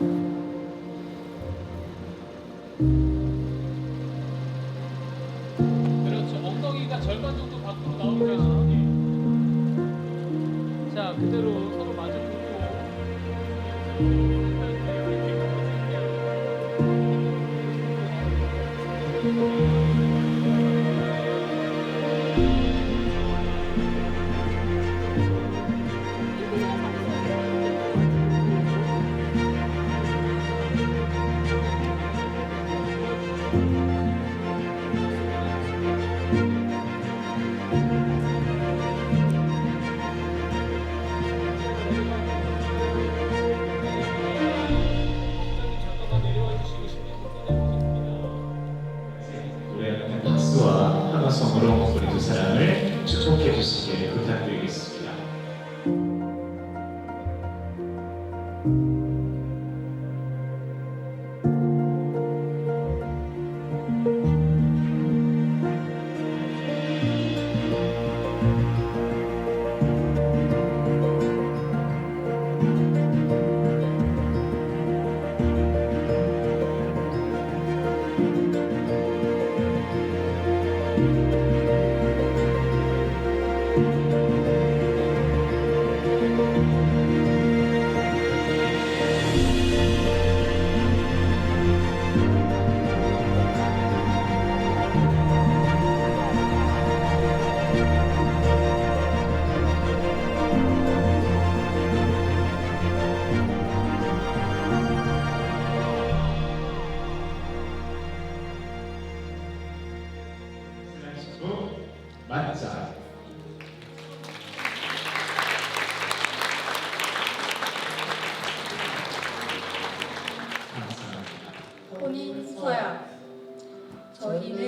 了。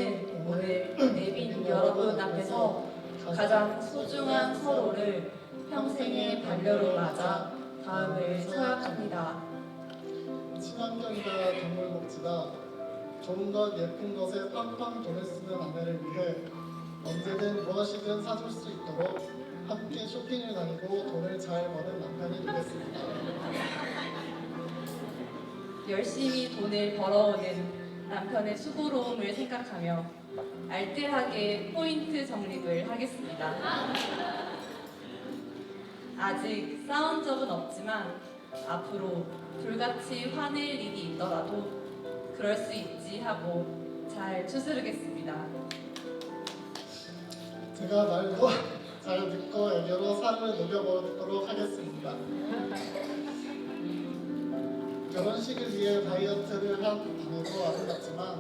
저희는 오늘 내빈 여러분 앞에서 가장 소중한 서로를 평생의 반려로 맞아 다음을 서약합니다. 친환경이다 동물 복지다 좋은 것 예쁜 것에 팡팡 돈을 쓰는 아내를 위해 언제든 무엇이든 사줄 수 있도록 함께 쇼핑을 다니고 돈을 잘 버는 남편이 되겠습니다. 열심히 돈을 벌어오는 남편의 수고로움을 생각하며 알뜰하게 포인트 적립을 하겠습니다. 아직 싸운 적은 없지만 앞으로 불같이 화낼 일이 있더라도 그럴 수 있지 하고 잘 추스르겠습니다. 제가 말도 잘 듣고 애교로 살을 녹여보도록 하겠습니다. 결혼식을 위해 다이어트를 한 아내도 아름답지만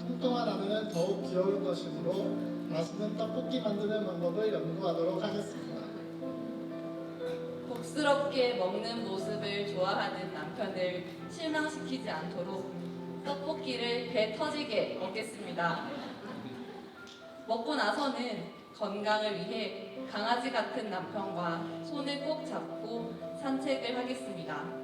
통통한 아내는 더욱 귀여운 것이므로 맛있는 떡볶이 만드는 방법을 연구하도록 하겠습니다. 복스럽게 먹는 모습을 좋아하는 남편을 실망시키지 않도록 떡볶이를 배 터지게 먹겠습니다. 먹고 나서는 건강을 위해 강아지 같은 남편과 손을 꼭 잡고 산책을 하겠습니다.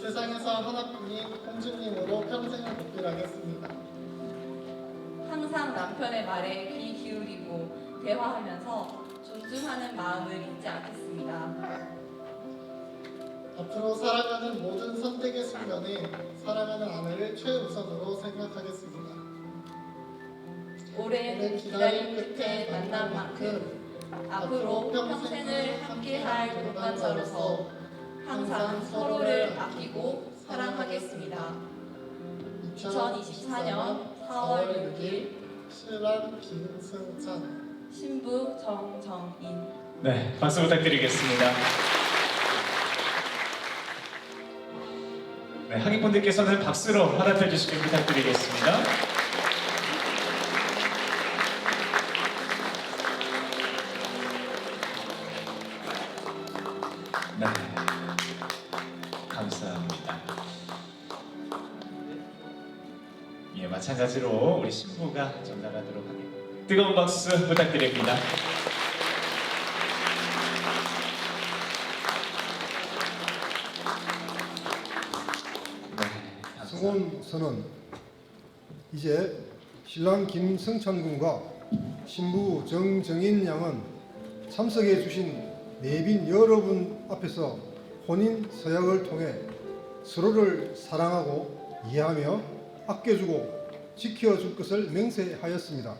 세상에서 하나뿐인 공주님으로 평생을 복귀하겠습니다. 항상 남편의 말에 귀 기울이고 대화하면서 존중하는 마음을 잊지 않겠습니다. 앞으로 살아가는 모든 선택의 순간에 사랑하는 아내를 최우선으로 생각하겠습니다. 오랜 기다림 끝에 만난 만큼 앞으로 평생을 함께할 동반자로서 항상 서로를 아끼고 사랑하겠습니다. 2024년 4월 6일 신랑 김승찬 신부 정정인 네, 박수 부탁드리겠습니다. 네, 학인분들께서는 박수로 화답해 주시길 부탁드리겠습니다. 마찬가지로 우리 신부가 전달하도록 하겠습니다. 뜨거운 박수 부탁드립니다. 네, 선언 이제 신랑 김승찬 군과 신부 정정인 양은 참석해 주신 내빈 여러분 앞에서 혼인 서약을 통해 서로를 사랑하고 이해하며 아껴주고 지켜줄 것을 맹세하였습니다.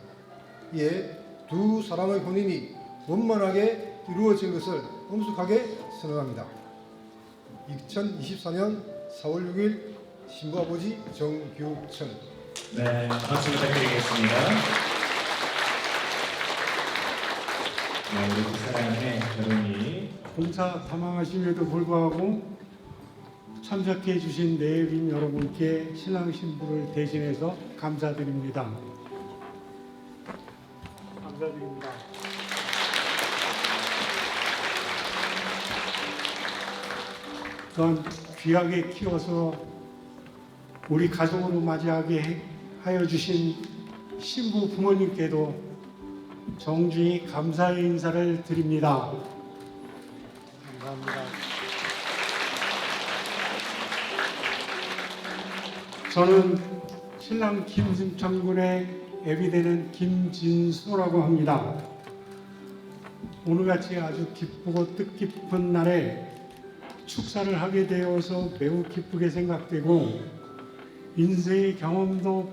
이에 두 사람의 혼인이 원만하게 이루어진 것을 엄숙하게 선언합니다. 2024년 4월 6일 신부아버지 정규천 네, 박수 부탁드리겠습니다. 네, 우리 두 사람의 결혼이 본사 사망하심에도 불구하고 참석해 주신 내빈 여러분께 신랑 신부를 대신해서 감사드립니다. 감사드립니다. 또한 귀하게 키워서 우리 가족으로 맞이하게 하여 주신 신부 부모님께도 정중히 감사의 인사를 드립니다. 감사합니다. 저는 신랑 김승천 군의 애비 되는 김진수라고 합니다. 오늘같이 아주 기쁘고 뜻깊은 날에 축사를 하게 되어서 매우 기쁘게 생각되고 인생의 경험도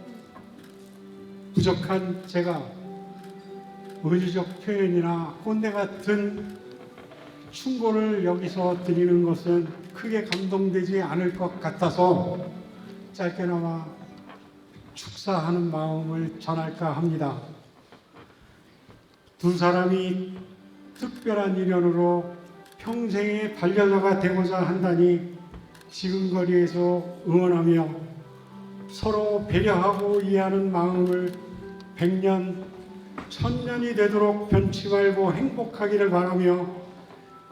부족한 제가 의지적 표현이나 꼰대 같은 충고를 여기서 드리는 것은 크게 감동되지 않을 것 같아서 짧게나마 축사하는 마음을 전할까 합니다. 두 사람이 특별한 인연으로 평생의 반려자가 되고자 한다니 지금 거리에서 응원하며 서로 배려하고 이해하는 마음을 백년, 천년이 되도록 변치 말고 행복하기를 바라며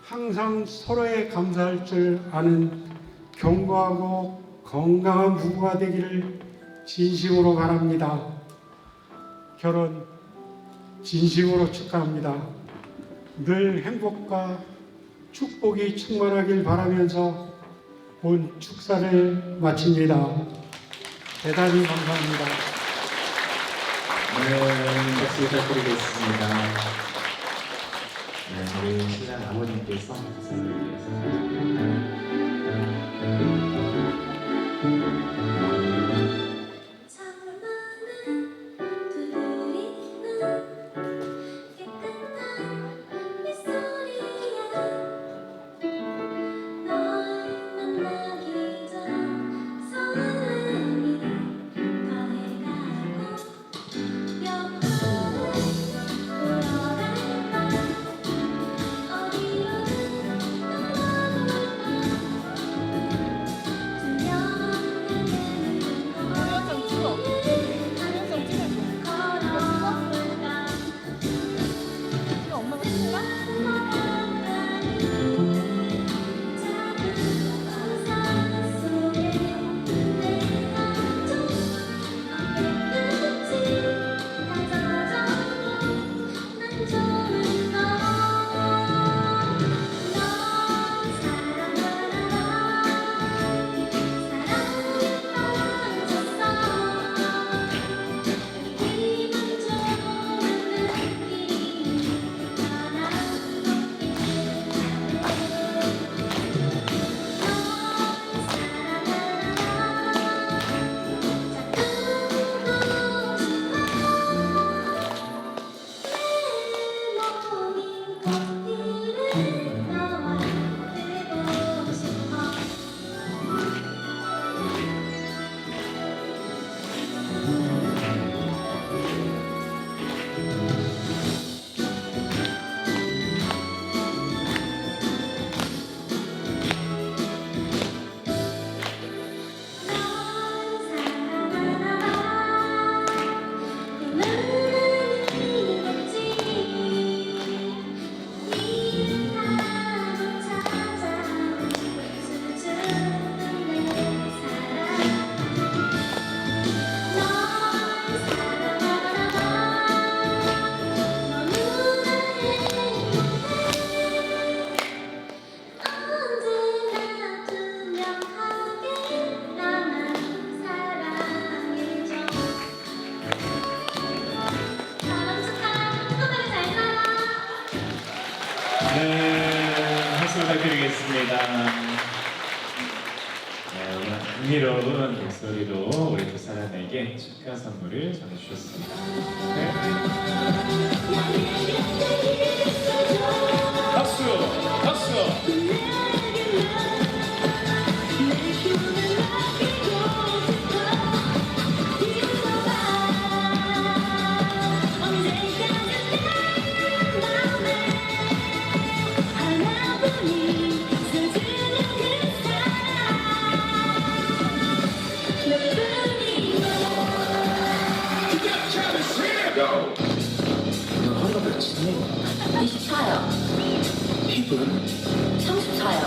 항상 서로에 감사할 줄 아는 견고하고 건강한 부부가 되기를 진심으로 바랍니다. 결혼 진심으로 축하합니다. 늘 행복과 축복이 충만하길 바라면서 본 축사를 마칩니다. 대단히 감사합니다. 네, 박수 부탁드리겠습니다. 네, 우리 신랑 아버님께서 위해서 흥미로운 목소리로 우리 두 사람에게 축하 선물을 전해주셨습니다. 네. 박수! 박수! go. 몇 층이니? 24요. 힙은? 34요.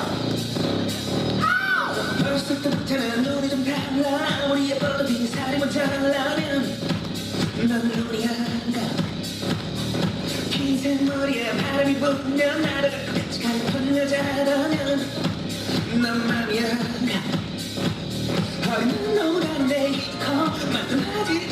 어렸을 때부터는 눈이 좀 달라 아무리 예뻐도 빈살이 모자라면 넌 눈이 안가 흰색 머리에 바람이 불면 나를 갖고 같이 가는 여자라면 넌 맘이 안가 너무 다른데 커 만큼 하지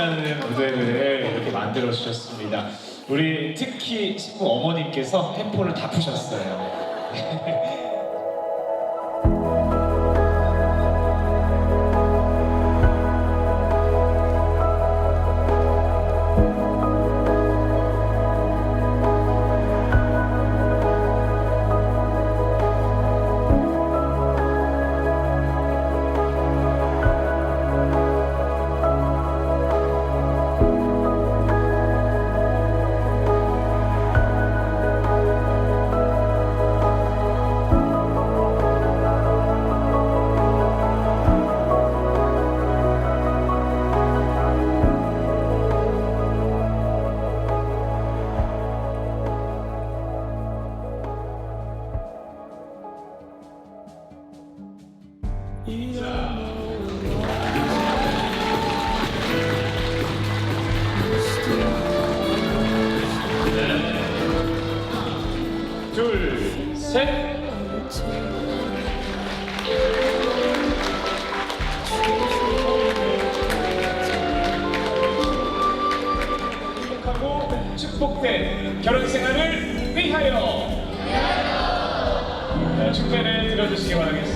신나는 무대를 이렇게 만들어 주셨습니다. 우리 특히 신부 어머님께서 템포를 다 푸셨어요. Спасибо, Наргиз.